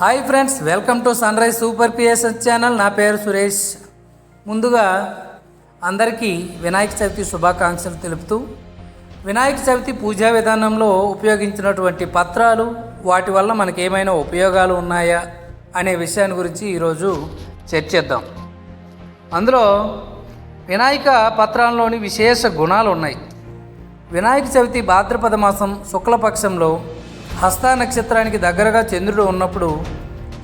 Hi friends welcome to sunrise super PSS channel. నా పేరు సురేష్. ముందుగా అందరికీ వినాయక చవితి శుభాకాంక్షలు తెలుపుతూ వినాయక చవితి పూజా విధానంలో ఉపయోగించినటువంటి పత్రాలు వాటి వల్ల మనకి ఏమైనా ఉపయోగాలు ఉన్నాయా అనే విషయాన్ని గురించి ఈరోజు చర్చిద్దాం. అందులో వినాయక పత్రాల్లోని విశేష గుణాలు ఉన్నాయి వినాయక చవితి భాద్రపద మాసం శుక్లపక్షంలో హస్త నక్షత్రానికి దగ్గరగా చంద్రుడు ఉన్నప్పుడు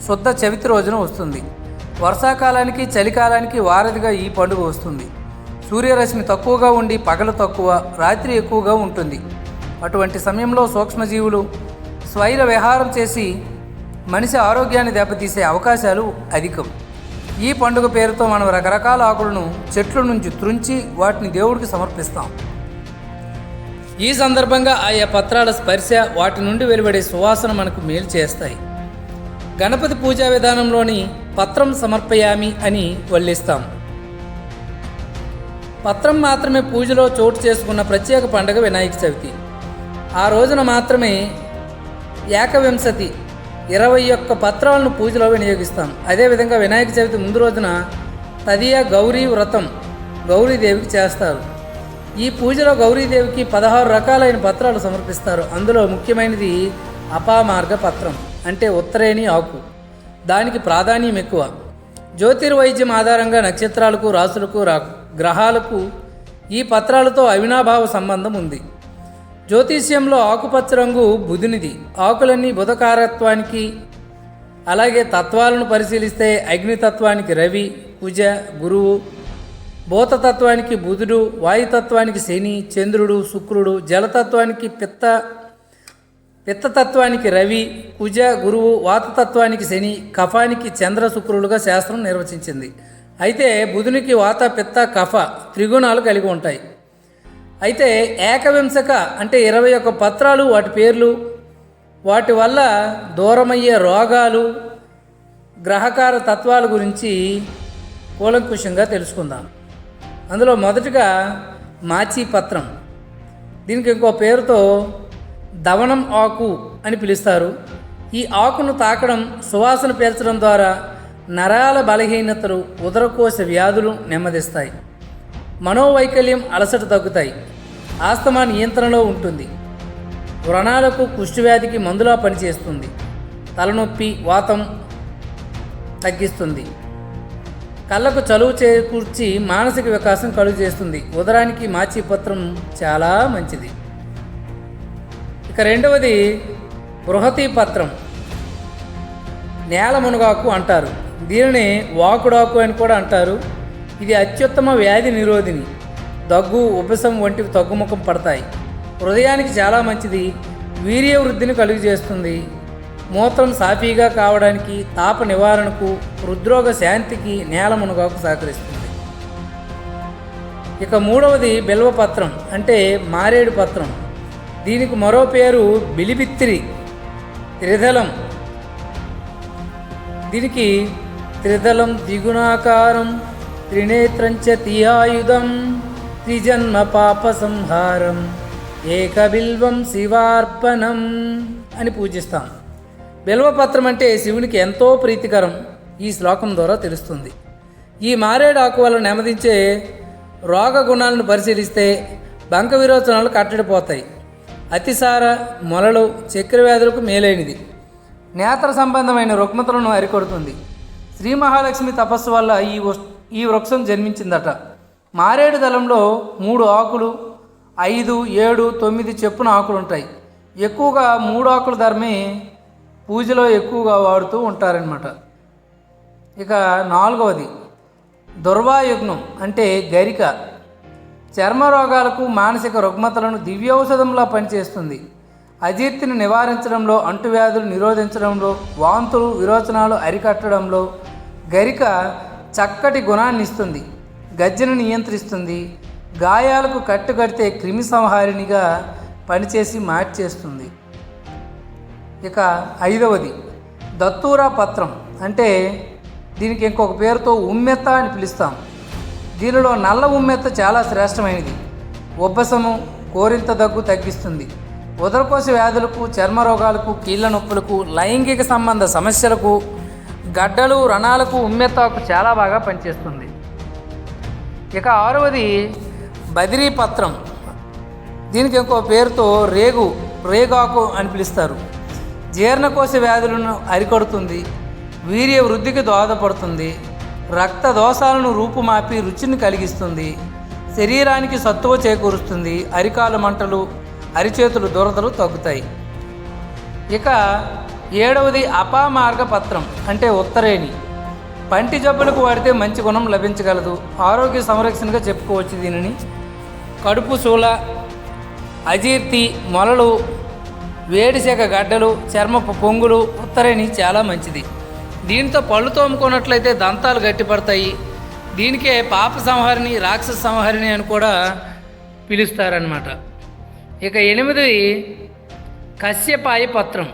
శుద్ధ చవితి రోజున వస్తుంది. వర్షాకాలానికి చలికాలానికి వారధిగా ఈ పండుగ వస్తుంది. సూర్యరశ్మి తక్కువగా ఉండి పగలు తక్కువ రాత్రి ఎక్కువగా ఉంటుంది. అటువంటి సమయంలో సూక్ష్మజీవులు స్వైర విహారం చేసి మనిషి ఆరోగ్యాన్ని దెబ్బతీసే అవకాశాలు అధికం. ఈ పండుగ పేరుతో మనం రకరకాల ఆకులను చెట్ల నుంచి త్రుంచి వాటిని దేవుడికి సమర్పిస్తాం. ఈ సందర్భంగా ఆయా పత్రాల స్పర్శ వాటి నుండి వెలువడే సువాసన మనకు మేలు చేస్తాయి. గణపతి పూజా విధానంలోని పత్రం సమర్పయామి అని వల్లిస్తాం. పత్రం మాత్రమే పూజలో చోటు చేసుకున్న ప్రత్యేక పండుగ వినాయక చవితి. ఆ రోజున మాత్రమే ఏకవింశతి ఇరవై ఒక్క పత్రాలను పూజలో వినియోగిస్తాం. అదేవిధంగా వినాయక చవితి ముందు రోజున తదియ గౌరీ వ్రతం గౌరీదేవికి చేస్తారు. ఈ పూజలో గౌరీదేవికి పదహారు రకాలైన పత్రాలు సమర్పిస్తారు. అందులో ముఖ్యమైనది అపామార్గ పత్రం అంటే ఉత్తరేణి ఆకు. దానికి ప్రాధాన్యం ఎక్కువ. జ్యోతిర్వైద్యం ఆధారంగా నక్షత్రాలకు రాసులకు రా గ్రహాలకు ఈ పత్రాలతో అవినాభావ సంబంధం ఉంది. జ్యోతిష్యంలో ఆకుపచ్చ రంగు బుధునిది. ఆకులన్నీ బుధకారత్వానికి అలాగే తత్వాలను పరిశీలిస్తే అగ్నితత్వానికి రవి కుజ గురువు భూతతత్వానికి బుధుడు వాయుతత్వానికి శని చంద్రుడు శుక్రుడు జలతత్వానికి పిత్త పిత్తతత్వానికి రవి కుజ గురువు వాతతత్వానికి శని కఫానికి చంద్ర శుక్రులుగా శాస్త్రం నిర్వచించింది. అయితే బుధునికి వాత పిత్త కఫ త్రిగుణాలు కలిగి ఉంటాయి. అయితే ఏకవింశక అంటే ఇరవై ఒక్క పత్రాలు వాటి పేర్లు వాటి వల్ల దూరమయ్యే రోగాలు గ్రహకార తత్వాల గురించి కూలంకుషంగా తెలుసుకుందాం. అందులో మొదటగా మాచి పత్రం. దీనికి ఇంకో పేరుతో దవనం ఆకు అని పిలుస్తారు. ఈ ఆకును తాకడం సువాసన పీల్చడం ద్వారా నరాల బలహీనతలు ఉదరకోశ వ్యాధులు నెమ్మదిస్తాయి. మనోవైకల్యం అలసట తగ్గుతాయి. ఆస్తమా నియంత్రణలో ఉంటుంది. వ్రణాలకు కుష్ఠవ్యాధికి మందులా పనిచేస్తుంది. తలనొప్పి వాతం తగ్గిస్తుంది. కళ్ళకు చలువు చేకూర్చి మానసిక వికాసం కలుగు చేస్తుంది. ఉదరానికి మాచి పత్రం చాలా మంచిది. ఇక రెండవది బృహతి పత్రం. నేల మునగాకు అంటారు. దీనిని వాకుడాకు అని కూడా అంటారు. ఇది అత్యుత్తమ వ్యాధి నిరోధిని. దగ్గు ఉపశం వంటివి తగ్గుముఖం పడతాయి. హృదయానికి చాలా మంచిది. వీర్య వృద్ధిని కలుగు చేస్తుంది. మూత్రం సాఫీగా కావడానికి తాప నివారణకు హృద్రోగ శాంతికి నేల మునగాకు సహకరిస్తుంది. ఇక మూడవది బిల్వపత్రం అంటే మారేడు పత్రం. దీనికి మరో పేరు బిలిబిత్తిరి త్రిదళం. దీనికి త్రిదళం ద్విగుణాకారం త్రినేత్రంచ తియాయుధం త్రిజన్మ పాప సంహారం ఏకబిల్వం శివార్పణం అని పూజిస్తాం. బిల్వపత్రం అంటే శివునికి ఎంతో ప్రీతికరం ఈ శ్లోకం ద్వారా తెలుస్తుంది. ఈ మారేడు వల్ల నెమదించే రోగ గుణాలను పరిశీలిస్తే బంక విరోచనాలు కట్టడిపోతాయి. అతిసార మొలలు చక్రవ్యాధులకు మేలైనది. నేత్ర సంబంధమైన రుగ్మతలను అరికొడుతుంది. శ్రీ మహాలక్ష్మి తపస్సు వల్ల ఈ ఈ వృక్షం జన్మించిందట. మారేడు దళంలో మూడు ఆకులు ఐదు ఏడు తొమ్మిది చెప్పున ఆకులు ఉంటాయి ఎక్కువగా మూడు ఆకుల ధరమే పూజలో ఎక్కువగా వాడుతూ ఉంటారనమాట ఇక నాలుగవది దుర్వాయుగ్నం అంటే గరిక. చర్మ రోగాలకు మానసిక రుగ్మతలను దివ్యౌషధంలా పనిచేస్తుంది. అజీర్తిని నివారించడంలో అంటువ్యాధులు నిరోధించడంలో వాంతులు విరోచనాలు అరికట్టడంలో గరిక చక్కటి గుణాన్ని ఇస్తుంది. గజ్జను నియంత్రిస్తుంది. గాయాలకు కట్టుకడితే క్రిమి సంహారిణిగా పనిచేసి మార్చేస్తుంది. ఇక ఐదవది దత్తూరా పత్రం అంటే దీనికి ఇంకొక పేరుతో ఉమ్మెత్త అని పిలుస్తాం. దీనిలో నల్ల ఉమ్మెత్త చాలా శ్రేష్టమైనది. ఉబ్బసము కోరింత దగ్గు తగ్గిస్తుంది. ఉదరకోశ వ్యాధులకు చర్మ రోగాలకు కీళ్ళ నొప్పులకు లైంగిక సంబంధ సమస్యలకు గడ్డలు రణాలకు ఉమ్మెత్తాకు చాలా బాగా పనిచేస్తుంది. ఇక ఆరవది బదిరీ పత్రం. దీనికి ఇంకో పేరుతో రేగు రేగాకు అని పిలుస్తారు. జీర్ణకోశ వ్యాధులను అరికడుతుంది వీర్య వృద్ధికి దోహదపడుతుంది రక్త దోషాలను రూపుమాపి రుచిని కలిగిస్తుంది శరీరానికి సత్తువ చేకూరుస్తుంది అరికాలు మంటలు అరిచేతులు దురదలు తగ్గుతాయి. ఇక ఏడవది అపామార్గ పత్రం అంటే ఉత్తరేణి. పంటి జబ్బులకు వాడితే మంచి గుణం లభించగలదు. ఆరోగ్య సంరక్షణగా చెప్పుకోవచ్చు దీనిని. కడుపు శూల అజీర్తి మొలలు వేడిసేక గడ్డలు చర్మపు పొంగులు ఉత్తరేణి చాలా మంచిది. దీంతో పళ్ళు తోముకున్నట్లయితే దంతాలు గట్టిపడతాయి. దీనికే పాప సంహారిణి రాక్షస సంహారిణి అని కూడా పిలుస్తారనమాట ఇక ఎనిమిది కశ్యపాయ పత్రం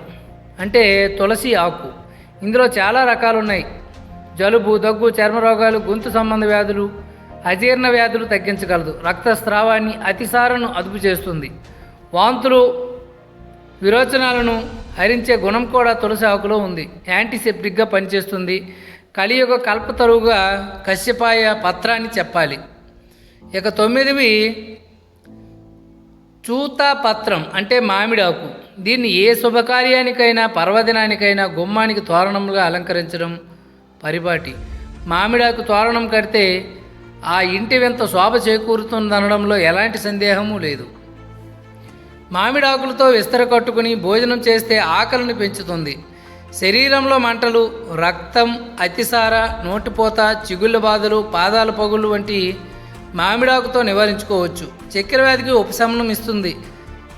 అంటే తులసి ఆకు. ఇందులో చాలా రకాలు ఉన్నాయి జలుబు దగ్గు చర్మ రోగాలు గొంతు సంబంధ వ్యాధులు అజీర్ణ వ్యాధులు తగ్గించగలదు. రక్తస్రావాన్ని అతిసారను అదుపు చేస్తుంది. వాంతులు విరోచనాలను హరించే గుణం కూడా తులసి ఆకులో ఉంది. యాంటీసెప్టిక్గా పనిచేస్తుంది. కలియుగ కల్పతరువుగా కశ్యపాయ పత్రాన్ని చెప్పాలి. ఇక తొమ్మిదివి చూతా పత్రం అంటే మామిడాకు. దీన్ని ఏ శుభకార్యానికైనా పర్వదినానికైనా గుమ్మానికి తోరణంగా అలంకరించడం పరిపాటి. మామిడాకు తోరణం కడితే ఆ ఇంటి వింత శోభ చేకూరుతుందనడంలో ఎలాంటి సందేహము లేదు. మామిడాకులతో విస్తర కట్టుకుని భోజనం చేస్తే ఆకలిని పెంచుతుంది. శరీరంలో మంటలు రక్తం అతిసార నోటిపోత చిగుళ్ళ బాధలు పాదాల పగుళ్ళు వంటి మామిడాకుతో నివారించుకోవచ్చు. చక్కెర వ్యాధికి ఉపశమనం ఇస్తుంది.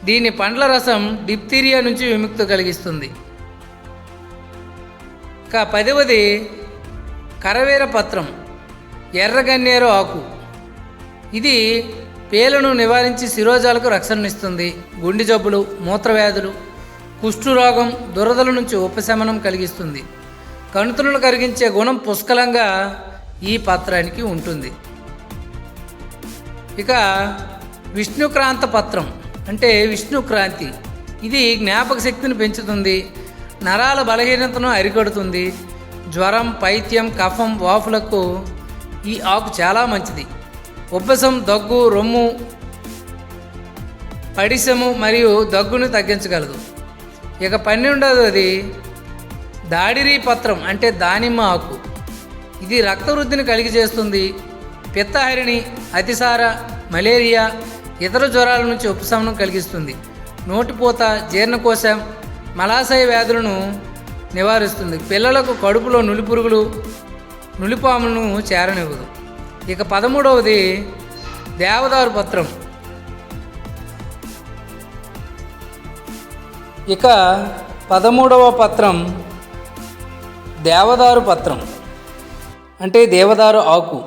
దీని పండ్ల రసం డిప్తీరియా నుంచి విముక్తి కలిగిస్తుంది. ఇక పదవది కరవేర పత్రం ఎర్రగన్నేరు ఆకు. ఇది పేలను నివారించి శిరోజాలకు రక్షణనిస్తుంది. గుండె జబ్బులు మూత్రవ్యాధులు కుష్ఠురోగం దురదల నుంచి ఉపశమనం కలిగిస్తుంది. కణుతులను కరిగించే గుణం పుష్కలంగా ఈ పత్రానికి ఉంటుంది. ఇక విష్ణుక్రాంత పత్రం అంటే విష్ణుక్రాంతి. ఇది జ్ఞాపక శక్తిని పెంచుతుంది. నరాల బలహీనతను అరికడుతుంది. జ్వరం పైత్యం కఫం వాపులకు ఈ ఆకు చాలా మంచిది. ఉబ్బసం దగ్గు రొమ్ము పడిసము మరియు దగ్గును తగ్గించగలదు. ఇక పన్నెండవది దాడిరీ పత్రం అంటే దానిమ్మ ఆకు. ఇది రక్తవృద్ధిని కలిగి చేస్తుంది. పిత్తహరిణి అతిసార మలేరియా ఇతర జ్వరాల నుంచి ఉపశమనం కలిగిస్తుంది. నోటిపూత జీర్ణకోశం మలాశయ వ్యాధులను నివారిస్తుంది. పిల్లలకు కడుపులో నులిపురుగులు నులిపాములను చేరనివ్వదు. ఇక పదమూడవది దేవదారు పత్రం. ఇక పదమూడవ పత్రం దేవదారు పత్రం. అంటే దేవదారు ఆకు.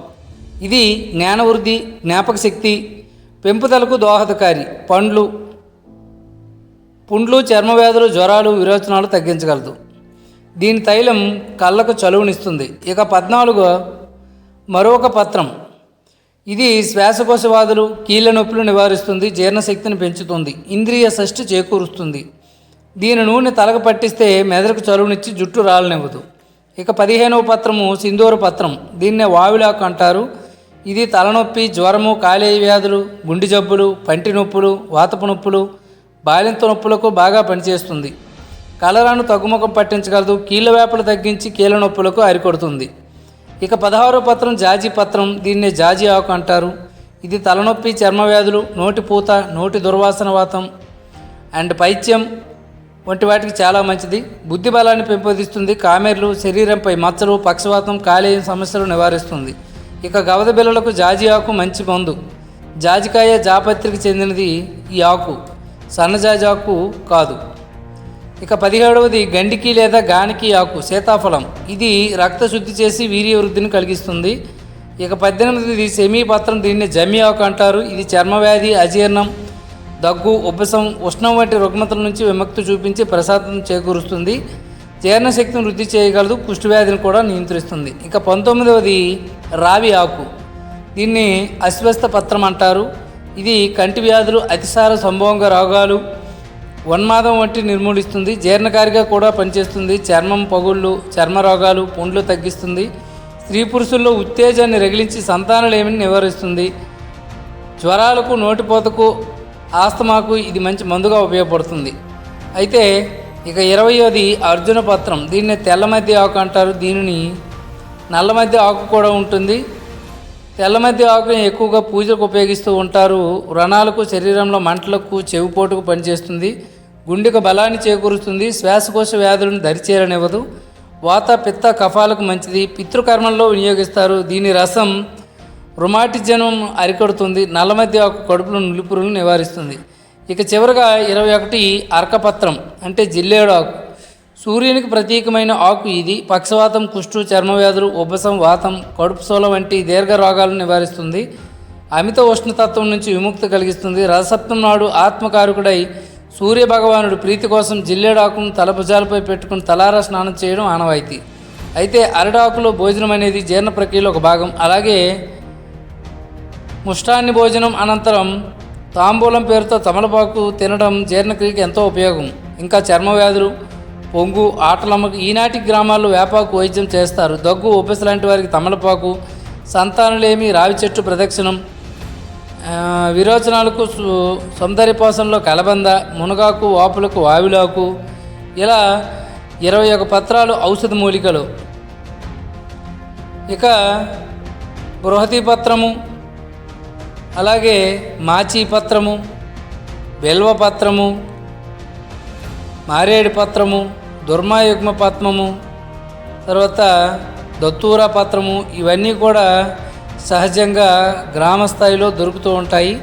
ఇది జ్ఞానవృద్ధి జ్ఞాపక శక్తి పెంపుదలకు దోహదకారి పండ్లు పుండ్లు చర్మ వ్యాధులు జ్వరాలు విరోచనాలు తగ్గించగలదు. దీని తైలం కళ్ళకు చలువనిస్తుంది. ఇక పద్నాలుగు మరొక పత్రం. ఇది శ్వాసకోశవాదులు కీళ్ళ నొప్పులు నివారిస్తుంది జీర్ణశక్తిని పెంచుతుంది ఇంద్రియ షష్టి చేకూరుస్తుంది. దీని నూనె తలకు పట్టిస్తే మెదడుకు చలువునిచ్చి జుట్టు రాలనివ్వదు. ఇక పదిహేనవ పత్రము సింధూర పత్రం. దీన్నే వావిలాకు అంటారు. ఇది తలనొప్పి జ్వరము కాలేయ వ్యాధులు గుండె జబ్బులు పంటి నొప్పులు వాతపు నొప్పులు బాలింత నొప్పులకు బాగా పనిచేస్తుంది. కలరాను తగ్గుముఖం పట్టించగలదు కీళ్ళ వేపలు తగ్గించి కీళ్ళ నొప్పులకు అరికొడుతుంది. ఇక పదహారో పత్రం జాజి పత్రం దీన్నే జాజి ఆకు అంటారు. ఇది తలనొప్పి చర్మ వ్యాధులు నోటి పూత నోటి దుర్వాసన వాతం అండ్ పైత్యం వంటి వాటికి చాలా మంచిది. బుద్ధి బలాన్ని పెంపొందిస్తుంది. కామెర్లు శరీరంపై మచ్చలు పక్షవాతం కాలేయం సమస్యలు నివారిస్తుంది. ఇక గవద బిళ్ళలకు జాజి ఆకు మంచి మందు. జాజికాయ జాపత్రికి చెందినది ఈ ఆకు. సన్నజాజి ఆకు కాదు. ఇక పదిహేడవది గండికి లేదా గానికి ఆకు సీతాఫలం. ఇది రక్త శుద్ధి చేసి వీర్య వృద్ధిని కలిగిస్తుంది. ఇక పద్దెనిమిదిది సెమీ పత్రం దీన్ని జమ్మి ఆకు అంటారు. ఇది చర్మవ్యాధి అజీర్ణం దగ్గు ఉబ్బసం ఉష్ణం వంటి రుగ్మతల నుంచి విముక్తి చూపించి ప్రసాదం చేకూరుస్తుంది. జీర్ణశక్తిని వృద్ధి చేయగలదు కుష్ఠవ్యాధిని కూడా నియంత్రిస్తుంది. ఇక పంతొమ్మిదవది రావి ఆకు. దీన్ని అస్వస్థ పత్రం అంటారు. ఇది కంటి వ్యాధులు అతిసార సంభవంగా రోగాలు వన్మాదం వంటి నిర్మూలిస్తుంది. జీర్ణకారిగా కూడా పనిచేస్తుంది. చర్మం పగుళ్ళు చర్మ రోగాలు పుండ్లు తగ్గిస్తుంది. స్త్రీ పురుషుల్లో ఉత్తేజాన్ని రగిలించి సంతానలేమిని నివారిస్తుంది. జ్వరాలకు నోటిపోతకు ఆస్తమాకు ఇది మంచి మందుగా ఉపయోగపడుతుంది. అయితే ఇక ఇరవయోది అర్జున పత్రం. దీన్ని తెల్ల మధ్య ఆకు అంటారు. దీనిని నల్ల మధ్య ఆకు కూడా ఉంటుంది. తెల్ల మధ్య ఆకుని ఎక్కువగా పూజలకు ఉపయోగిస్తూ ఉంటారు. వ్రణాలకు శరీరంలో మంటలకు చెవిపోటుకు పనిచేస్తుంది. గుండెకు బలాన్ని చేకూరుస్తుంది శ్వాసకోశ వ్యాధులను దరిచేరనివ్వదు. వాత పిత్త కఫాలకు మంచిది. పితృకర్మల్లో వినియోగిస్తారు. దీని రసం రుమాటిజనం అరికడుతుంది. నల్లమధ్య ఆకు కడుపులో నులిపురులను నివారిస్తుంది. ఇక చివరగా ఇరవై ఒకటి అర్కపత్రం అంటే జిల్లేడు ఆకు. సూర్యునికి ప్రతీకమైన ఆకు ఇది. పక్షవాతం కుష్టు చర్మవ్యాధులు ఉబ్బసం వాతం కడుపు సోల వంటి దీర్ఘ రోగాలను నివారిస్తుంది. అమిత ఉష్ణతత్వం నుంచి విముక్తి కలిగిస్తుంది. రసప్తం నాడు ఆత్మకారకుడై సూర్య భగవానుడు ప్రీతి కోసం జిల్లేడాకును తల భుజాలపై పెట్టుకుని తలారా స్నానం చేయడం ఆనవాయితీ. అయితే అరడాకులో భోజనం అనేది జీర్ణ ప్రక్రియలో ఒక భాగం. అలాగే ముష్టాన్ని భోజనం అనంతరం తాంబూలం పేరుతో తమలపాకు తినడం జీర్ణక్రియకి ఎంతో ఉపయోగం. ఇంకా చర్మ వ్యాధులు పొంగు ఆటలమ్మకు ఈనాటి గ్రామాల్లో వేపాకు వైద్యం చేస్తారు. దగ్గు ఉబ్బెస లాంటి వారికి తమలపాకు సంతానలేమి రావి చెట్టు ప్రదక్షిణం విరోచనాలకు సు- సౌందర్యపోసంలో కలబంద మునగాకు వాపులకు వావిలాకు ఇలా ఇరవై ఒక పత్రాలు ఔషధ మూలికలు. ఇక బృహతి పత్రము అలాగే మాచీ పత్రము బెల్వ పత్రము మారేడు పత్రము దుర్మాయుగ్మ పద్మము తర్వాత దత్తూర పత్రము ఇవన్నీ కూడా సహజంగా గ్రామ స్థాయిలో దొరుకుతూ ఉంటాయి.